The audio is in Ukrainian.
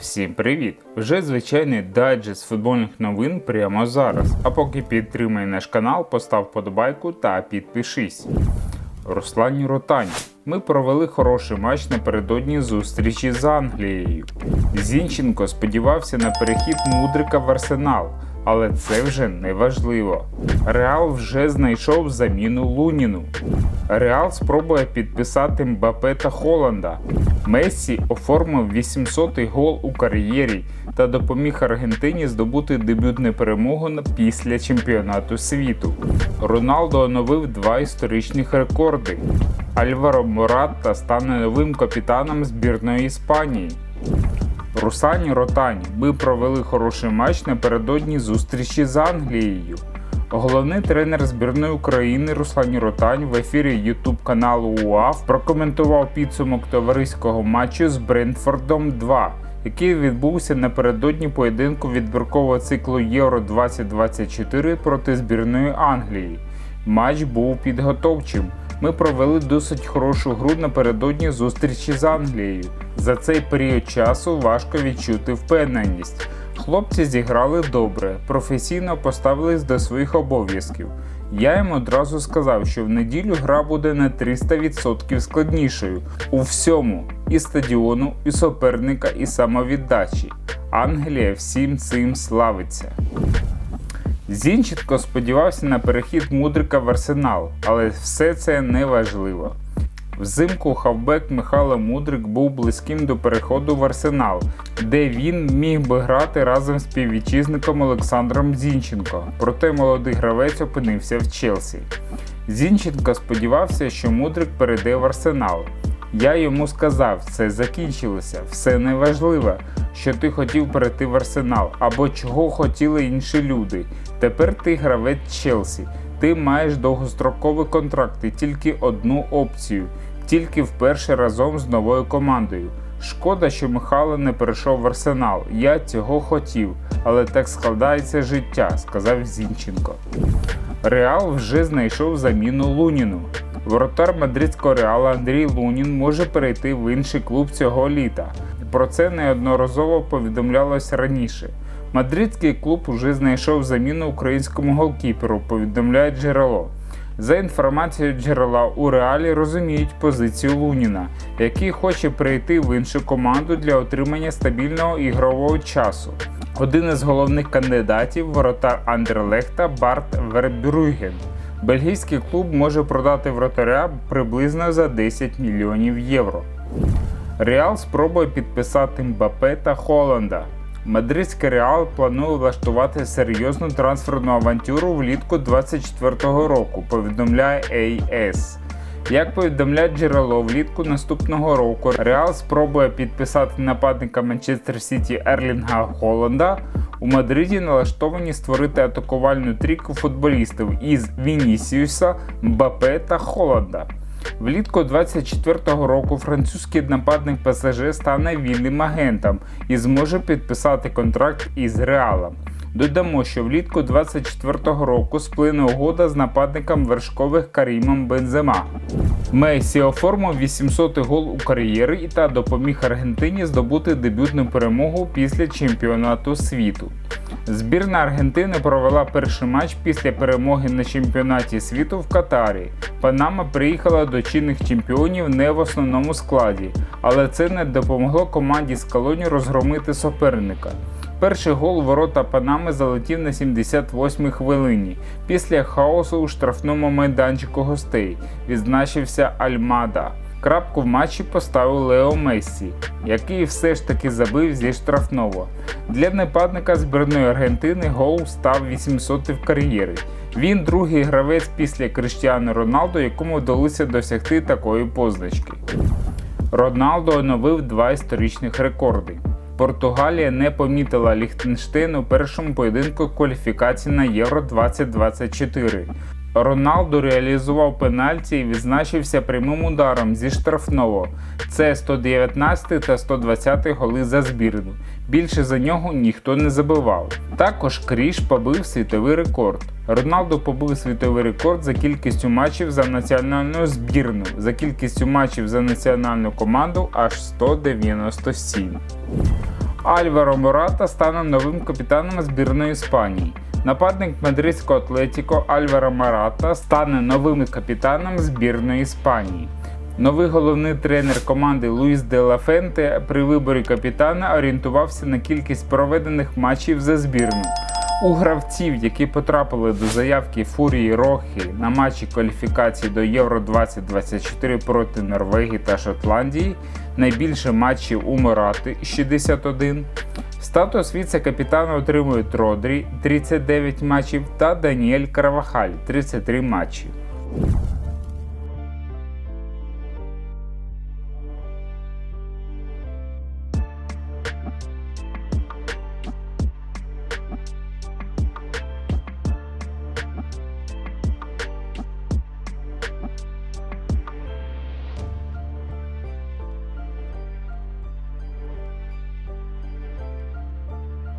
Всім привіт! Вже звичайний дайджест футбольних новин прямо зараз. А поки підтримай наш канал, постав подобайку та підпишись. Руслан Ротань. Ми провели хороший матч напередодні зустрічі з Англією. Зінченко сподівався на перехід Мудрика в арсенал, але це вже не важливо. Реал вже знайшов заміну Луніну. Реал спробує підписати Мбапе та Холланда. Мессі оформив 800-й гол у кар'єрі та допоміг Аргентині здобути дебютну перемогу після чемпіонату світу. Роналдо оновив два історичних рекорди. Альваро Моратта стане новим капітаном збірної Іспанії. Русані Ротані. Ми провели хороший матч напередодні зустрічі з Англією. Головний тренер збірної України Руслані Ротань в ефірі YouTube каналу УАФ прокоментував підсумок товариського матчу з Брентфордом 2, який відбувся напередодні поєдинку відбіркового циклу Євро 2024 проти збірної Англії. Матч був підготовчим. Ми провели досить хорошу гру напередодні зустрічі з Англією. За цей період часу важко відчути впевненість. Хлопці зіграли добре, професійно поставились до своїх обов'язків. Я їм одразу сказав, що в неділю гра буде на 300% складнішою у всьому і стадіону, і суперника, і самовіддачі. Англія всім цим славиться. Зінченко сподівався на перехід Мудрика в арсенал, але все це не важливо. Взимку хавбек Михайло Мудрик був близьким до переходу в арсенал, де він міг би грати разом з співвітчизником Олександром Зінченко. Проте молодий гравець опинився в Челсі. Зінченко сподівався, що Мудрик перейде в арсенал. Я йому сказав, це закінчилося, все неважливо, що ти хотів перейти в арсенал або чого хотіли інші люди. Тепер ти гравець Челсі. Ти маєш довгостроковий контракт і тільки одну опцію, тільки вперше разом з новою командою. Шкода, що Михайло не перейшов в арсенал. Я цього хотів, але так складається життя, сказав Зінченко. Реал вже знайшов заміну Луніну. Воротар мадридського реала Андрій Лунін може перейти в інший клуб цього літа. Про це неодноразово повідомлялось раніше. Мадридський клуб уже знайшов заміну українському голкіперу, повідомляє джерело. За інформацією джерела, у реалі розуміють позицію Луніна, який хоче перейти в іншу команду для отримання стабільного ігрового часу. Один із головних кандидатів воротар Андерлехта Барт Вербрюген. Бельгійський клуб може продати вратаря приблизно за 10 мільйонів євро. Реал спробує підписати Мбапе та Холланда. Мадридський Реал планує влаштувати серйозну трансферну авантюру влітку 2024 року, повідомляє AS. Як повідомляє джерело, влітку наступного року Реал спробує підписати нападника Манчестер Сіті Ерлінга Холланда. У Мадриді налаштовані створити атакувальну трійку футболістів із Вінісіуса, Мбапе та Холланда. Влітку 24-го року французький нападник ПСЖ стане вільним агентом і зможе підписати контракт із Реалом. Додамо, що влітку 24-го року сплине угода з нападником вершкових Карімом Бензема. Месі оформив 800 гол у кар'єрі та допоміг Аргентині здобути дебютну перемогу після чемпіонату світу. Збірна Аргентини провела перший матч після перемоги на чемпіонаті світу в Катарі. Панама приїхала до чинних чемпіонів не в основному складі, але це не допомогло команді з колоні розгромити суперника. Перший гол ворота Панами залетів на 78-й хвилині. Після хаосу у штрафному майданчику гостей відзначився Альмада. Крапку в матчі поставив Лео Мессі, який все ж таки забив зі штрафного. Для нападника збірної Аргентини гол став 800 в кар'єрі. Він другий гравець після Криштіану Роналду, якому вдалося досягти такої позначки. Роналдо оновив два історичних рекорди. Португалія не помітила Ліхтенштейн у першому поєдинку кваліфікації на Євро 2024. Роналду реалізував пенальті і відзначився прямим ударом зі штрафного. Це 119 та 120 голи за збірну. Більше за нього ніхто не забивав. Також Кріш побив світовий рекорд. Роналду побив світовий рекорд за кількістю матчів за національну збірну, за кількістю матчів за національну команду аж 197. Альваро Мората стане новим капітаном збірної Іспанії. Нападник мадридського Атлетіко Альваро Мората стане новим капітаном збірної Іспанії. Новий головний тренер команди Луїс де Ла Фенте при виборі капітана орієнтувався на кількість проведених матчів за збірну. У гравців, які потрапили до заявки Фурії Рохі на матчі кваліфікації до Євро 2024 проти Норвегії та Шотландії, найбільше матчів у Морати 61. Статус віце-капітана отримують Родрі 39 матчів та Даніель Карвахаль 33 матчі.